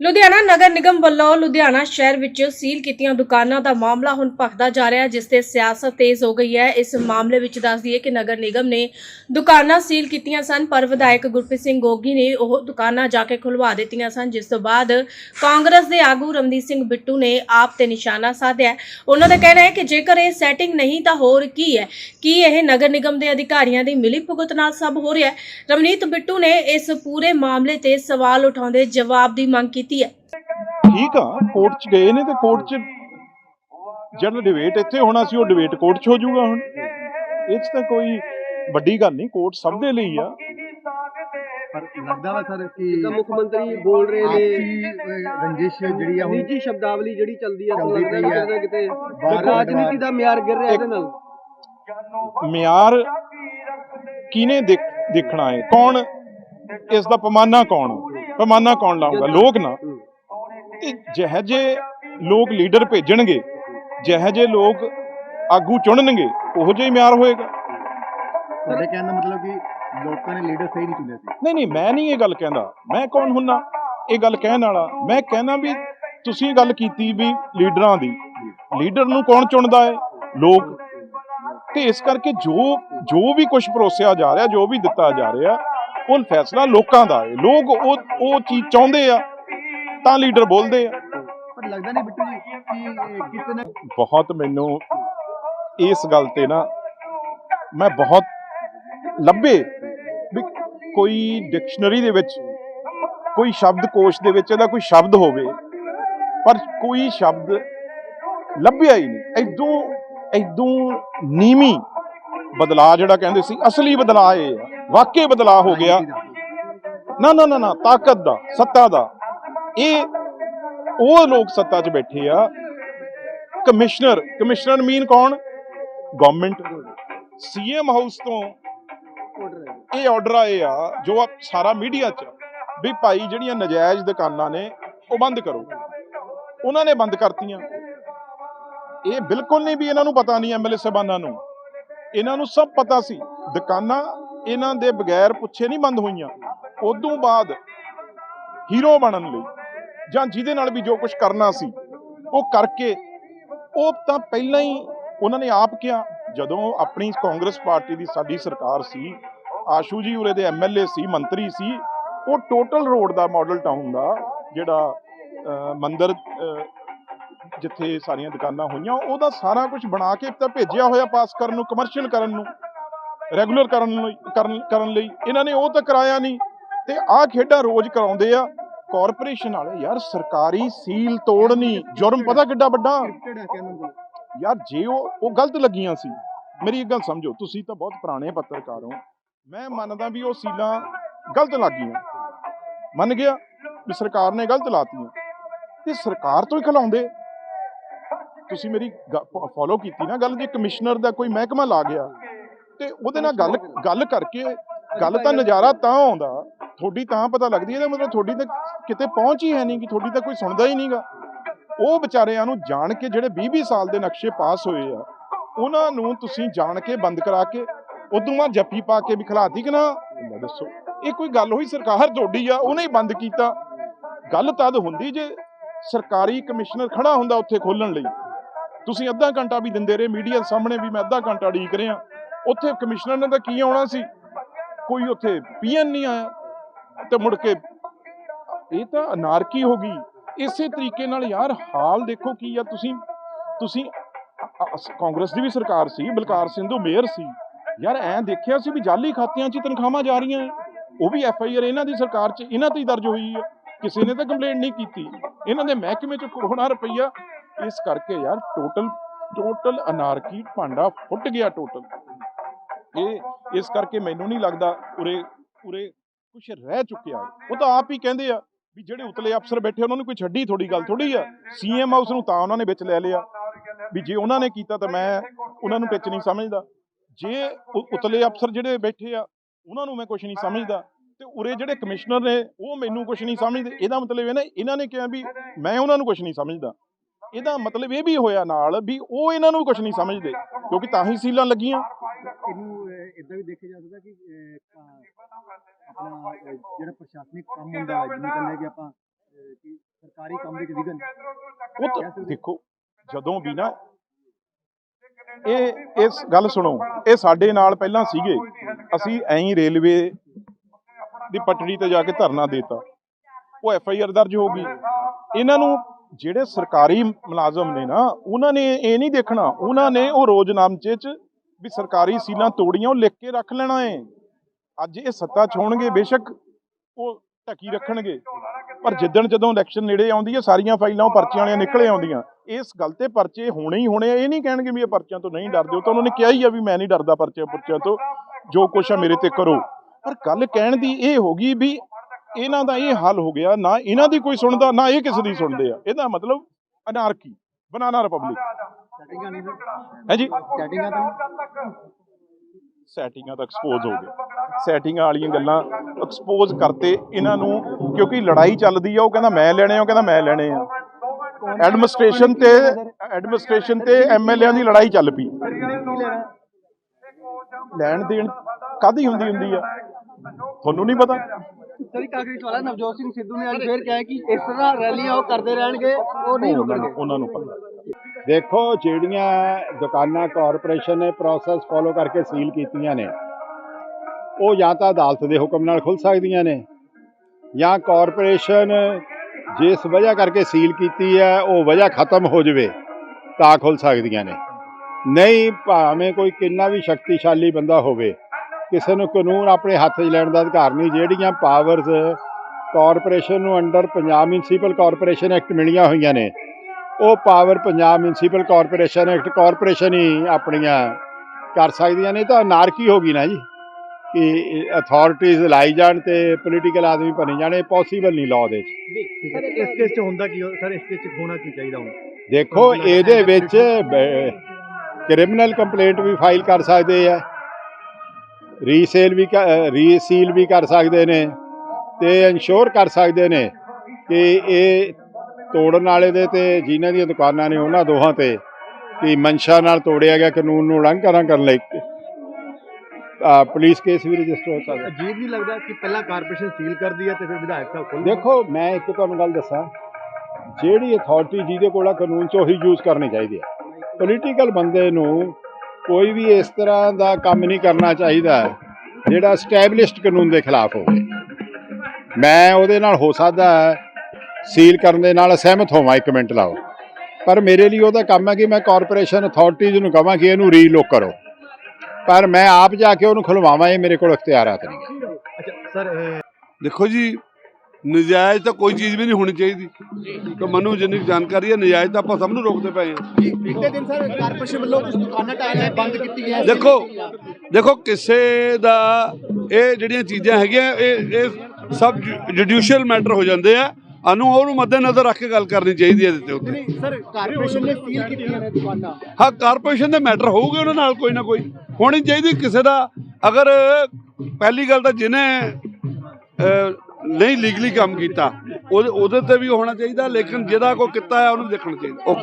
ਲੁਧਿਆਣਾ ਨਗਰ ਨਿਗਮ ਵੱਲੋਂ ਲੁਧਿਆਣਾ ਸ਼ਹਿਰ ਵਿੱਚ ਸੀਲ ਕੀਤੀਆਂ ਦੁਕਾਨਾਂ ਦਾ ਮਾਮਲਾ ਹੁਣ ਭਖਦਾ ਜਾ ਰਿਹਾ ਹੈ, ਜਿਸ ਤੇ ਸਿਆਸਤ ਤੇਜ਼ ਹੋ ਗਈ ਹੈ। ਇਸ ਮਾਮਲੇ ਵਿੱਚ ਦੱਸ ਦਈਏ ਕਿ ਨਗਰ ਨਿਗਮ ਨੇ ਦੁਕਾਨਾਂ ਸੀਲ ਕੀਤੀਆਂ ਸਨ, ਪਰ ਵਿਧਾਇਕ ਗੁਰਪ੍ਰੀਤ ਸਿੰਘ ਗੋਗੀ ਨੇ ਉਹ ਦੁਕਾਨਾਂ ਜਾ ਕੇ ਖੁਲਵਾ ਦਿੱਤੀਆਂ ਸਨ, ਜਿਸ ਤੋਂ ਬਾਅਦ ਕਾਂਗਰਸ ਦੇ ਆਗੂ ਰਮਦੀਪ ਸਿੰਘ ਬਿੱਟੂ ਨੇ ਆਪ ਤੇ ਨਿਸ਼ਾਨਾ ਸਾਧਿਆ ਹੈ। ਉਹਨਾਂ ਦਾ ਕਹਿਣਾ ਹੈ ਕਿ ਜੇਕਰ ਇਹ ਸੈਟਿੰਗ ਨਹੀਂ ਤਾਂ ਹੋਰ ਕੀ ਹੈ? ਕੀ ਇਹ ਨਗਰ ਨਿਗਮ ਦੇ ਅਧਿਕਾਰੀਆਂ ਦੀ ਮਿਲੀ ਭੁਗਤ ਨਾਲ ਸਭ ਹੋ ਰਿਹਾ ਹੈ? ਰਮਨੀਤ ਬਿੱਟੂ ਨੇ ਇਸ ਪੂਰੇ ਮਾਮਲੇ ਤੇ ਸਵਾਲ ਉਠਾਉਂਦੇ ਜਵਾਬ ਦੀ ਮੰਗ ਕੀਤੀ ਹੈ। ਠੀਕ ਆ ਕੋਰਟ 'ਚ ਗਏ ਨੇ ਤੇ ਕੋਰਟ 'ਚ ਜਿਹੜਾ ਡਿਬੇਟ ਇੱਥੇ ਹੋਣਾ ਸੀ ਉਹ ਡਿਬੇਟ ਕੋਰਟ 'ਚ ਹੋ ਜਾਊਗਾ ਹੁਣ। ਇਹ 'ਚ ਤਾਂ ਕੋਈ ਵੱਡੀ ਗੱਲ ਨਹੀਂ ਕੋਰਟ ਸਭ ਦੇ ਲਈ ਆ। ਪਰ ਲੱਗਦਾ ਵਾ ਸਰ ਕਿ ਮੁੱਖ ਮੰਤਰੀ ਬੋਲ ਰਹੇ ਨੇ। ਰੰਜਿਸ਼ ਜਿਹੜੀ ਆ ਹੁਣ ਨਿੱਜੀ ਸ਼ਬਦਾਵਲੀ ਜਿਹੜੀ ਚੱਲਦੀ ਹੈ ਚੱਲਦੀ ਲੱਗਦਾ। ਕਿਤੇ ਕਿਤੇ ਰਾਜਨੀਤੀ ਦਾ ਮਿਆਰ ਗਿਰ ਰਿਹਾ ਇਹਦੇ ਨਾਲ। ਮਿਆਰ ਕਿਹਨੇ ਦੇਖ- ਦੇਖਣਾ ਹੈ? ਕੌਣ ਇਸ ਦਾ ਪਮਾਨਾ ਕੌਣ ਪਮਾਨਾ ਕੌਣ ਲਾਊਗਾ? ਲੋਕ ਨਾ। ਤੇ ਜਿਹੋ ਜਿਹੇ ਲੋਕ ਲੀਡਰ ਭੇਜਣਗੇ ਜਿਹੋ ਜਿਹੇ ਲੋਕ ਆਗੂ ਚੁਣਨਗੇ ਉਹੋ ਜਿਹਾ ਹੀ ਮਿਆਰ ਹੋਏਗਾ। ਤੁਹਾਡੇ ਕਹਿਣ ਦਾ ਮਤਲਬ ਕਿ ਲੋਕਾਂ ਨੇ ਲੀਡਰ ਸਹੀ ਨਹੀਂ ਚੁਣਿਆ ਸੀ। ਨਹੀਂ ਨਹੀਂ ਮੈਂ ਨਹੀਂ ਇਹ ਗੱਲ ਕਹਿੰਦਾ। ਮੈਂ ਕੌਣ ਹੁੰਨਾ? ਇਹ ਗੱਲ ਕਹਿਣ ਵਾਲਾ। ਮੈਂ ਕਹਿੰਦਾ ਵੀ ਤੁਸੀਂ ਗੱਲ ਕੀਤੀ ਵੀ ਲੀਡਰਾਂ ਦੀ। ਲੀਡਰ ਨੂੰ ਕੌਣ ਚੁਣਦਾ ਹੈ ਲੋਕ। ਤੇ ਇਸ ਕਰਕੇ ਜੋ ਜੋ ਵੀ ਕੁਝ ਪਰੋਸਿਆ ਜਾ ਰਿਹਾ ਜੋ ਵੀ ਦਿੱਤਾ ਜਾ ਰਿਹਾ ਉਹ ਫੈਸਲਾ ਲੋਕਾਂ ਦਾ ਹੈ ਲੋਕ ਉਹ ਉਹ ਚੀਜ਼ ਚਾਹੁੰਦੇ ਆ ਤਾਂ ਲੀਡਰ ਬੋਲਦੇ ਆ। ਪਰ ਲੱਗਦਾ ਨਹੀਂ ਬਿੱਟੂ ਜੀ ਕਿ ਅਹ, ਕਿਤੇ ਨਾ ਬਹੁਤ ਮੈਨੂੰ ਇਸ ਗੱਲ ਤੇ ਨਾ ਮੈਂ ਬਹੁਤ ਲੱਭੇ ਵੀ ਕੋਈ ਡਿਕਸ਼ਨਰੀ ਦੇ ਵਿੱਚ ਕੋਈ ਸ਼ਬਦਕੋਸ਼ ਦੇ ਵਿੱਚ ਇਹਦਾ ਕੋਈ ਸ਼ਬਦ ਹੋਵੇ ਪਰ ਕੋਈ ਸ਼ਬਦ ਲੱਭਿਆ ਹੀ ਨਹੀਂ। ਐਦੋਂ ਐਦੋਂ ਨੀਵੀਂ ਬਦਲਾਅ ਜਿਹੜਾ ਕਹਿੰਦੇ ਸੀ ਅਸਲੀ ਬਦਲਾਅ ਇਹ ਆ। ਵਾਕਈ ਬਦਲਾਅ ਹੋ ਗਿਆ। ਨਾ ਨਾ ਨਾ ਨਾ, ਤਾਕਤ ਦਾ, ਸੱਤਾ ਦਾ। ਇਹ ਉਹ ਲੋਕ ਸੱਤਾ 'ਚ ਬੈਠੇ ਆ। ਕਮਿਸ਼ਨਰ ਕਮਿਸ਼ਨਰ ਮੀਨ ਕੌਣ? ਗਵਰਨਮੈਂਟ ਸੀਐਮ ਹਾਊਸ ਤੋਂ ਇਹ ਆਰਡਰ ਆਏ ਆ, ਜੋ ਆ ਸਾਰਾ ਮੀਡੀਆ 'ਚ, ਵੀ ਭਾਈ ਜਿਹੜੀਆਂ ਨਜਾਇਜ਼ ਦੁਕਾਨਾਂ ਨੇ, ਉਹ ਬੰਦ ਕਰੋ। ਉਹਨਾਂ ਨੇ ਬੰਦ ਕਰਤੀਆਂ। ਇਹ ਬਿਲਕੁਲ ਨਹੀਂ ਵੀ ਇਹਨਾਂ ਨੂੰ ਪਤਾ ਨਹੀਂ ਐਮਐਲਏ ਸਾਹਿਬਾਨਾਂ ਨੂੰ। ਇਹਨਾਂ ਨੂੰ ਸਭ ਪਤਾ ਸੀ, ਦੁਕਾਨਾਂ ਇਹਨਾਂ ਦੇ ਬਗੈਰ ਪੁੱਛੇ ਨਹੀਂ ਬੰਦ ਹੋਈਆਂ। ਉਦੋਂ ਬਾਅਦ ਹੀਰੋ ਬਣਨ ਲਈ ਜਾਂ ਜਿਹਦੇ ਨਾਲ ਵੀ ਜੋ ਕੁਝ ਕਰਨਾ ਸੀ, ਉਹ ਕਰਕੇ ਉਹ ਤਾਂ ਪਹਿਲਾਂ ਹੀ ਉਹਨਾਂ ਨੇ ਆਪ ਕਿਹਾ, ਜਦੋਂ ਆਪਣੀ ਕਾਂਗਰਸ ਪਾਰਟੀ ਦੀ ਸਾਡੀ ਸਰਕਾਰ ਸੀ, ਆਸ਼ੂ ਜੀ ਉਰੇ ਦੇ ਐਮਐਲਏ ਸੀ, ਮੰਤਰੀ ਸੀ, ਉਹ ਟੋਟਲ ਰੋਡ ਦਾ ਮਾਡਲ ਟਾਊਨ ਦਾ ਜਿਹੜਾ ਮੰਦਰ ਜਿੱਥੇ ਸਾਰੀਆਂ ਦੁਕਾਨਾਂ ਹੋਈਆਂ, ਉਹਦਾ ਸਾਰਾ ਕੁਝ ਬਣਾ ਕੇ ਤਾਂ ਭੇਜਿਆ ਹੋਇਆ ਪਾਸ ਕਰਨ ਨੂੰ ਕਮਰਸ਼ੀਅਲ ਕਰਨ ਨੂੰ। ਰੈਗੂਲਰ ਕਰਨ ਲਈ ਕਰਨ ਲਈ। ਇਹਨਾਂ ਨੇ ਉਹ ਤਾਂ ਕਰਾਇਆ ਨਹੀਂ। ਤੇ ਆਹ ਖੇਡਾਂ ਰੋਜ਼ ਕਰਾਉਂਦੇ ਆ। ਕਾਰਪੋਰੇਸ਼ਨ ਵਾਲੇ, ਯਾਰ ਸਰਕਾਰੀ ਸੀਲ ਤੋੜਨੀ ਜੁਰਮ ਪਤਾ ਕਿੱਡਾ ਵੱਡਾ? ਕਿਹੜਾ ਕਹਿਣ ਯਾਰ ਜੇ ਉਹ ਉਹ ਗਲਤ ਲੱਗੀਆਂ ਸੀ। ਮੇਰੀ ਇੱਕ ਗੱਲ ਸਮਝੋ, ਤੁਸੀਂ ਤਾਂ ਬਹੁਤ ਪੁਰਾਣੇ ਪੱਤਰਕਾਰ ਹੋ। ਮੈਂ ਮੰਨਦਾ ਵੀ ਉਹ ਸੀਲਾਂ ਗਲਤ ਲੱਗੀਆਂ। ਮੰਨ ਗਿਆ ਵੀ ਸਰਕਾਰ ਨੇ ਗਲਤ ਲਾਤੀਆਂ। ਤੇ ਸਰਕਾਰ ਤੋਂ ਹੀ ਖਲਾਉਂਦੇ। ਤੁਸੀਂ ਮੇਰੀ ਫੋਲੋ ਕੀਤੀ ਨਾ ਗੱਲ, ਜੇ ਕਮਿਸ਼ਨਰ ਦਾ ਕੋਈ ਮਹਿਕਮਾ ਲਾ ਗਿਆ। ਤੇ ਉਹਦੇ ਨਾਲ ਗੱਲ ਗੱਲ ਕਰਕੇ ਗੱਲ ਤਾਂ ਨਜ਼ਾਰਾ ਤਾਂ ਆਉਂਦਾ। ਤੁਹਾਡੀ ਤਾਂ ਪਤਾ ਲੱਗਦੀ ਇਹਦਾ ਮਤਲਬ ਤੁਹਾਡੀ ਤਾਂ ਕਿਤੇ ਪਹੁੰਚ ਹੀ ਹੈ ਨਹੀਂ ਕਿ ਤੁਹਾਡੀ ਤਾਂ ਕੋਈ ਸੁਣਦਾ ਹੀ ਨਹੀਂਗਾ ਉਹ ਵਿਚਾਰਿਆਂ ਨੂੰ ਜਾਣ ਕੇ ਜਿਹੜੇ 20-20 ਸਾਲ ਦੇ ਨਕਸ਼ੇ ਪਾਸ ਹੋਏ ਆ ਉਹਨਾਂ ਨੂੰ ਤੁਸੀਂ ਜਾਣ ਕੇ ਬੰਦ ਕਰਾ ਕੇ ਉਦੋਂ ਬਾਅਦ ਜੱਫੀ ਪਾ ਕੇ ਵੀ ਖਿਲਾਤੀ ਕਿ ਨਾ ਦੱਸੋ। ਇਹ ਕੋਈ ਗੱਲ ਹੋਈ ਸਰਕਾਰ ਤੁਹਾਡੀ ਆ ਉਹਨੇ ਹੀ ਬੰਦ ਕੀਤਾ। ਗੱਲ ਤਦ ਹੁੰਦੀ ਜੇ ਸਰਕਾਰੀ ਕਮਿਸ਼ਨਰ ਖੜਾ ਹੁੰਦਾ ਉੱਥੇ ਖੋਲਣ ਲਈ। ਤੁਸੀਂ ਅੱਧਾ ਘੰਟਾ ਵੀ ਦਿੰਦੇ ਰਹੇ ਮੀਡੀਆ ਸਾਹਮਣੇ ਵੀ ਮੈਂ ਅੱਧਾ ਘੰਟਾ ਉਡੀਕ ਰਿਹਾ। ਉੱਥੇ ਕਮਿਸ਼ਨਰ ਨੇ ਤਾਂ ਕੀ ਆਉਣਾ ਸੀ? ਕੋਈ ਉੱਥੇ ਪੀਐਨ ਨਹੀਂ ਆਇਆ। ਤੇ ਮੁੜ ਕੇ ਇਹ ਤਾਂ ਅਨਾਰਕੀ ਹੋ ਗਈ। ਇਸੇ ਤਰੀਕੇ ਨਾਲ ਯਾਰ ਹਾਲ ਦੇਖੋ ਕੀ ਆ। ਤੁਸੀਂ ਤੁਸੀਂ ਕਾਂਗਰਸ ਦੀ ਵੀ ਸਰਕਾਰ ਸੀ, ਬਲਕਾਰ ਸਿੰਘੂ ਮੇਅਰ ਸੀ। ਯਾਰ ਐਂ ਦੇਖਿਆ ਸੀ ਵੀ ਜਾਲੀ ਖਾਤਿਆਂ 'ਚ ਤਨਖਾਹਾਂ ਜਾ ਰਹੀਆਂ ਉਹ ਵੀ ਐਫ ਆਈ ਆਰ ਇਹਨਾਂ ਦੀ ਸਰਕਾਰ 'ਚ ਇਹਨਾਂ ਤੇ ਹੀ ਦਰਜ ਹੋਈ ਹੈ ਕਿਸੇ ਨੇ ਤਾਂ ਕੰਪਲੇਂਟ ਨਹੀਂ ਕੀਤੀ। ਇਹਨਾਂ ਦੇ ਮਹਿਕਮੇ 'ਚ ਕਰੋੜਾਂ ਰੁਪਈਆ। ਇਸ ਕਰਕੇ ਯਾਰ ਟੋਟਲ ਟੋਟਲ ਅਨਾਰਕੀ ਭਾਂਡਾ ਫੁੱਟ ਗਿਆ ਟੋਟਲ। ਇਹ, ਇਸ ਕਰਕੇ ਮੈਨੂੰ ਨਹੀਂ ਲੱਗਦਾ ਉਰੇ ਉਰੇ ਕੁਝ ਰਹਿ ਚੁੱਕਿਆ। ਉਹ ਤਾਂ ਆਪ ਹੀ ਕਹਿੰਦੇ ਆ ਵੀ ਜਿਹੜੇ ਉਤਲੇ ਅਫਸਰ ਬੈਠੇ ਉਹਨਾਂ ਨੂੰ ਕੋਈ ਛੱਡੀ ਥੋੜੀ ਗੱਲ ਥੋੜੀ ਆ। ਸੀਐਮ ਹਾਊਸ ਨੂੰ ਤਾਂ ਉਹਨਾਂ ਨੇ ਵਿੱਚ ਲੈ ਲਿਆ। ਵੀ ਜੇ ਉਹਨਾਂ ਨੇ ਕੀਤਾ ਤਾਂ ਮੈਂ ਉਹਨਾਂ ਨੂੰ ਵਿੱਚ ਨਹੀਂ ਸਮਝਦਾ। ਜੇ ਉਤਲੇ ਅਫਸਰ ਜਿਹੜੇ ਬੈਠੇ ਆ, ਉਹਨਾਂ ਨੂੰ ਮੈਂ ਕੁਝ ਨਹੀਂ ਸਮਝਦਾ। ਤੇ ਉਰੇ ਜਿਹੜੇ ਕਮਿਸ਼ਨਰ ਨੇ, ਉਹ ਮੈਨੂੰ ਕੁਝ ਨਹੀਂ ਸਮਝਦੇ। ਇਹਦਾ ਮਤਲਬ ਇਹ ਨਾ, ਇਹਨਾਂ ਨੇ ਕਿਹਾ ਵੀ ਮੈਂ ਉਹਨਾਂ ਨੂੰ ਕੁਝ ਨਹੀਂ ਸਮਝਦਾ। ਇਹਦਾ ਮਤਲਬ ਇਹ ਵੀ ਹੋਇਆ ਨਾਲ ਵੀ ਉਹ ਇਹਨਾਂ ਨੂੰ ਕੁਝ ਨਹੀਂ ਸਮਝਦੇ, ਕਿਉਂਕਿ ਤਾਂ ਹੀ ਸੀਲਾਂ ਲੱਗੀਆਂ। ਇਹਨੂੰ ਇਦਾਂ ਵੀ ਦੇਖਿਆ ਜਾ ਸਕਦਾ ਕਿ ਆਪਣਾ ਜਿਹੜਾ ਪ੍ਰਸ਼ਾਸਨਿਕ ਕੰਮ ਹੁੰਦਾ ਹੈ ਕਹਿੰਦੇ ਕਿ ਆਪਾਂ ਕਿ ਸਰਕਾਰੀ ਕੰਮ ਵਿੱਚ ਵਿਗਨ ਉਹ ਦੇਖੋ ਜਦੋਂ ਵੀ ਨਾ ਇਹ ਇਸ ਗੱਲ ਸੁਣੋ ਇਹ ਸਾਡੇ ਨਾਲ ਪਹਿਲਾਂ ਸੀਗੇ। ਅਸੀਂ ਐਂ ਰੇਲਵੇ ਦੀ ਪਟੜੀ ਤੇ ਜਾ ਕੇ ਧਰਨਾ ਦੇਤਾ। ਉਹ ਐਫ ਆਈ ਆਰ ਦਰਜ ਹੋ ਗਈ। ਇਹਨਾਂ ਨੂੰ ਜਿਹੜੇ ਸਰਕਾਰੀ ਮੁਲਾਜ਼ਮ ਨੇ ਨਾ ਉਹਨਾਂ ਨੇ ਇਹ ਨਹੀਂ ਦੇਖਣਾ। ਉਹਨਾਂ ਨੇ ਉਹ ਰੋਜ਼ਨਾਮਚੇ 'ਚ ਵੀ ਸਰਕਾਰੀ ਸੀਲਾਂ ਤੋੜੀਆਂ, ਉਹ ਲਿਖ ਕੇ ਰੱਖ ਲੈਣਾ ਏ। ਅੱਜ ਇਹ ਸੱਤਾ 'ਚ ਹੋਣਗੇ, ਬੇਸ਼ੱਕ ਉਹ ਢੱਕੀ ਰੱਖਣਗੇ। ਪਰ ਜਿੱਦਣ ਜਦੋਂ ਇਲੈਕਸ਼ਨ ਨੇੜੇ ਆਉਂਦੀ ਹੈ, ਸਾਰੀਆਂ ਫਾਈਲਾਂ ਉਹ ਪਰਚਿਆਂ ਵਾਲੀਆਂ ਨਿਕਲੇ ਆਉਂਦੀਆਂ। ਇਸ ਗੱਲ ਤੇ ਪਰਚੇ ਹੋਣੇ ਹੀ ਹੋਣੇ ਇਹ ਨਹੀਂ ਕਹਿਣਗੇ ਵੀ ਇਹ ਪਰਚਿਆਂ ਤੋਂ ਨਹੀਂ ਡਰਦੇ। ਉਹ ਤਾਂ ਉਹਨਾਂ ਨੇ ਕਿਹਾ ਹੀ ਆ ਵੀ ਮੈਂ ਨਹੀਂ ਡਰਦਾ ਪਰਚਿਆਂ ਪਰਚਿਆਂ ਤੋਂ। ਜੋ ਕੁਛ ਆ, ਮੇਰੇ ਤੇ ਕਰੋ। ਪਰ ਗੱਲ ਕਹਿਣ ਦੀ ਇਹ ਹੋ ਗਈ ਵੀ ਇਹਨਾਂ ਦਾ ਇਹ ਹੱਲ ਹੋ ਗਿਆ। ਨਾ ਇਹਨਾਂ ਦੀ ਕੋਈ ਸੁਣਦਾ, ਨਾ ਇਹ ਕਿਸੇ ਦੀ ਸੁਣਦੇ ਆ। ਇਹਦਾ ਮਤਲਬ ਅਨਾਰਕੀ, ਬਨਾਨਾ ਰਿਪਬਲਿਕ। ਹੈ ਜੀ? ਸੈਟਿੰਗਾਂ ਤਾਂ? ਸੈਟਿੰਗਾਂ ਤਾਂ ਐਕਸਪੋਜ਼ ਹੋ ਗਏ। ਸੈਟਿੰਗਾਂ ਵਾਲੀਆਂ ਗੱਲਾਂ ਐਕਸਪੋਜ਼ ਕਰਤੇ ਇਹਨਾਂ ਨੂੰ ਕਿਉਂਕਿ ਲੜਾਈ ਚੱਲਦੀ ਆ ਉਹ ਕਹਿੰਦਾ ਮੈਂ ਲੈਣੇ ਆ ਉਹ ਕਹਿੰਦਾ ਮੈਂ ਲੈਣੇ ਆ। ਐਡਮਿਨਿਸਟ੍ਰੇਸ਼ਨ ਤੇ ਐਡਮਿਨਿਸਟ੍ਰੇਸ਼ਨ ਤੇ ਐਮਐਲਏਆਂ ਦੀ ਲੜਾਈ ਚੱਲ ਪਈ। ਲੈਣ ਦੇਣ ਕਾਦੀ ਹੁੰਦੀ ਹੁੰਦੀ ਆ? ਤੁਹਾਨੂੰ ਨਹੀਂ ਪਤਾ? ਸਰ ਇੱਕ ਆਖਰੀ ਸਵਾਲ ਹੈ ਨਵਜੋਤ ਸਿੰਘ ਸਿੱਧੂ ਨੇ ਅੱਜ ਫੇਰ ਕਿਹਾ ਕਿ ਇਸ ਤਰ੍ਹਾਂ ਰੈਲੀਆਂ ਉਹ ਕਰਦੇ ਰਹਿਣਗੇ ਉਹ ਨਹੀਂ ਰੁਕਣਗੇ। ਉਹਨਾਂ ਨੂੰ ਪਤਾ। ਦੇਖੋ, ਜਿਹੜੀਆਂ ਦੁਕਾਨਾਂ ਕਾਰਪੋਰੇਸ਼ਨ ਨੇ ਪ੍ਰੋਸੈਸ ਫੋਲੋ ਕਰਕੇ ਸੀਲ ਕੀਤੀਆਂ ਨੇ, ਉਹ ਜਾਂ ਤਾਂ ਅਦਾਲਤ ਦੇ ਹੁਕਮ ਨਾਲ ਖੁੱਲ ਸਕਦੀਆਂ ਨੇ, ਜਾਂ ਕਾਰਪੋਰੇਸ਼ਨ ਜਿਸ ਵਜ੍ਹਾ ਕਰਕੇ ਸੀਲ ਕੀਤੀ ਹੈ, ਉਹ ਵਜ੍ਹਾ ਖਤਮ ਹੋ ਜਾਵੇ, ਤਾਂ ਖੁੱਲ ਸਕਦੀਆਂ ਨੇ। ਨਹੀਂ, ਭਾਵੇਂ ਕੋਈ ਕਿੰਨਾ ਵੀ ਸ਼ਕਤੀਸ਼ਾਲੀ ਬੰਦਾ ਹੋਵੇ, ਕਿਸੇ ਨੂੰ ਕਾਨੂੰਨ ਆਪਣੇ ਹੱਥ 'ਚ ਲੈਣ ਦਾ ਅਧਿਕਾਰ ਨਹੀਂ, ਜਿਹੜੀਆਂ ਪਾਵਰਸ ਕਾਰਪੋਰੇਸ਼ਨ ਨੂੰ under Punjab municipal corporation act ਮਿਲੀਆਂ ਹੋਈਆਂ ਨੇ ਉਹ power Punjab municipal corporation act corporation ਹੀ ਆਪਣੀਆਂ ਕਰ ਸਕਦੀਆਂ ਨੇ ਤਾਂ ਅਨਾਰਕੀ ਹੋ ਗਈ ਨਾ ਜੀ ਕਿ ਅਥਾਰਟੀਜ਼ ਲਾਈ ਜਾਣ ਤੇ ਪੋਲੀਟੀਕਲ ਆਦਮੀ ਬਣੇ ਜਾਣੇ ਪੋਸੀਬਲ ਨਹੀਂ ਲਾਅ ਦੇ ਵਿੱਚ। ਸਰ ਇਸ ਕੇਸ 'ਚ ਹੁੰਦਾ ਕੀ ਸਰ ਇਸ ਕੇਸ 'ਚ ਹੋਣਾ ਕੀ ਚਾਹੀਦਾ ਹੁਣ? ਦੇਖੋ ਇਹਦੇ ਵਿੱਚ ਕ੍ਰਿਮੀਨਲ ਕੰਪਲੇਂਟ ਵੀ ਫਾਈਲ ਕਰ ਸਕਦੇ ਆ ਰੀਸੇਲ ਵੀ ਰੀਸੀਲ ਵੀ ਕਰ ਸਕਦੇ ਨੇ ਤੇ ਇਨਸ਼ੋਰ ਕਰ ਸਕਦੇ ਨੇ ਕਿ ਇਹ ਤੋੜਨ ਵਾਲੇ ਦੇ ਤੇ ਜਿਨ੍ਹਾਂ ਦੀਆਂ ਦੁਕਾਨਾਂ ਨੇ ਉਹਨਾਂ ਦੋਹਾਂ ਤੇ ਕਿ ਮਨਸ਼ਾ ਨਾਲ ਤੋੜਿਆ ਗਿਆ ਕਾਨੂੰਨ ਨੂੰ ਉਲੰਘਣਾ ਕਰਨ ਲਈ। ਪੁਲਿਸ ਕੇਸ ਵੀ ਰਜਿਸਟਰ ਹੋ ਸਕਦਾ ਅਜੀਬ ਨਹੀਂ ਲੱਗਦਾ ਕਿ ਪਹਿਲਾਂ ਕਾਰਪੋਰੇਸ਼ਨ ਸੀਲ ਕਰਦੀ ਹੈ ਤੇ ਫਿਰ ਵਿਧਾਇਕ ਸਾਹਿਬ ਖੋਲ੍ਹ ਦੇਖੋ ਮੈਂ ਇੱਕ ਤੁਹਾਨੂੰ ਗੱਲ ਦੱਸਾਂ। ਜਿਹੜੀ ਅਥਾਰਟੀ ਜਿਹਦੇ ਕੋਲ ਆ ਕਾਨੂੰਨ 'ਚ ਉਹੀ ਯੂਜ਼ ਕਰਨੀ ਚਾਹੀਦੀ ਹੈ ਪੋਲੀਟੀਕਲ ਬੰਦੇ ਨੂੰ ਕੋਈ ਵੀ ਇਸ ਤਰ੍ਹਾਂ ਦਾ ਕੰਮ ਨਹੀਂ ਕਰਨਾ ਚਾਹੀਦਾ ਜਿਹੜਾ ਸਟੈਬਲਿਸ਼ਡ ਕਾਨੂੰਨ ਦੇ ਖਿਲਾਫ ਹੋਵੇ। ਮੈਂ ਉਹਦੇ ਨਾਲ ਹੋ ਸਕਦਾ ਸੀਲ ਕਰਨ ਦੇ ਨਾਲ ਸਹਿਮਤ ਹੋਵਾਂ ਇੱਕ ਮਿੰਟ ਲਾਓ। ਪਰ ਮੇਰੇ ਲਈ ਉਹਦਾ ਕੰਮ ਹੈ ਕਿ ਮੈਂ ਕਾਰਪੋਰੇਸ਼ਨ ਅਥਾਰਟੀਜ਼ ਨੂੰ ਕਹਾਂ ਕਿ ਇਹਨੂੰ ਰੀਲੋਕ ਕਰੋ। ਪਰ ਮੈਂ ਆਪ ਜਾ ਕੇ ਉਹਨੂੰ ਖੁਲਵਾਵਾਂ ਇਹ ਮੇਰੇ ਕੋਲ ਇਖਤਿਆਰਾਤ ਨਹੀਂ ਹੈ। ਅੱਛਾ ਸਰ ਦੇਖੋ ਜੀ ਨਜਾਇਜ਼ ਤਾਂ ਕੋਈ ਚੀਜ਼ ਵੀ ਨਹੀਂ ਹੋਣੀ ਚਾਹੀਦੀ। ਕਿ ਮੈਨੂੰ ਜਿੰਨੀ ਜਾਣਕਾਰੀ ਹੈ ਨਜਾਇਜ਼ ਤਾਂ ਆਪਾਂ ਸਭ ਨੂੰ ਰੋਕਦੇ ਪਏ ਹਾਂ। ਜੀ ਬੀਤੇ ਦਿਨ ਸਰ ਕਾਰਪੋਰੇਸ਼ਨ ਵੱਲੋਂ ਕੁਝ ਦੁਕਾਨਾਂ ਢਾਈਆਂ ਬੰਦ ਕੀਤੀ ਸੀ। ਦੇਖੋ ਦੇਖੋ ਕਿਸੇ ਦਾ ਇਹ ਜਿਹੜੀਆਂ ਚੀਜ਼ਾਂ ਹੈਗੀਆਂ ਇਹ ਇਹ ਸਭ ਜੁਡੀਸ਼ੀਅਲ ਮੈਟਰ ਹੋ ਜਾਂਦੇ ਆ। ਸਾਨੂੰ ਉਹਨੂੰ ਮੱਦੇਨਜ਼ਰ ਰੱਖ ਕੇ ਗੱਲ ਕਰਨੀ ਚਾਹੀਦੀ ਹੈ ਇਹਦੇ ਤੇ ਉੱਤੇ। ਨਹੀਂ ਸਰ ਕਾਰਪੋਰੇਸ਼ਨ ਨੇ ਸੀਲ ਕੀਤੀਆਂ ਨੇ ਦੁਕਾਨਾਂ ਹਾਂ ਕਾਰਪੋਰੇਸ਼ਨ ਦੇ ਮੈਟਰ ਹੋਊਗੇ ਉਹਨਾਂ ਨਾਲ ਕੋਈ ਨਾ ਕੋਈ। ਹੋਣੀ ਚਾਹੀਦੀ ਕਿਸੇ ਦਾ। ਅਗਰ ਪਹਿਲੀ ਗੱਲ ਤਾਂ ਜਿਹਨੇ ਨਹੀਂ ਲੀਗਲੀ ਕੰਮ ਕੀਤਾ ਉਹਦੇ ਉਹਦੇ ਤੇ ਵੀ ਹੋਣਾ ਚਾਹੀਦਾ ਲੇਕਿਨ ਜਿਹਦਾ ਕੋਈ ਕੀਤਾ ਹੈ ਉਹਨੂੰ ਦੇਖਣਾ ਚਾਹੀਦਾ। ਓਕੇ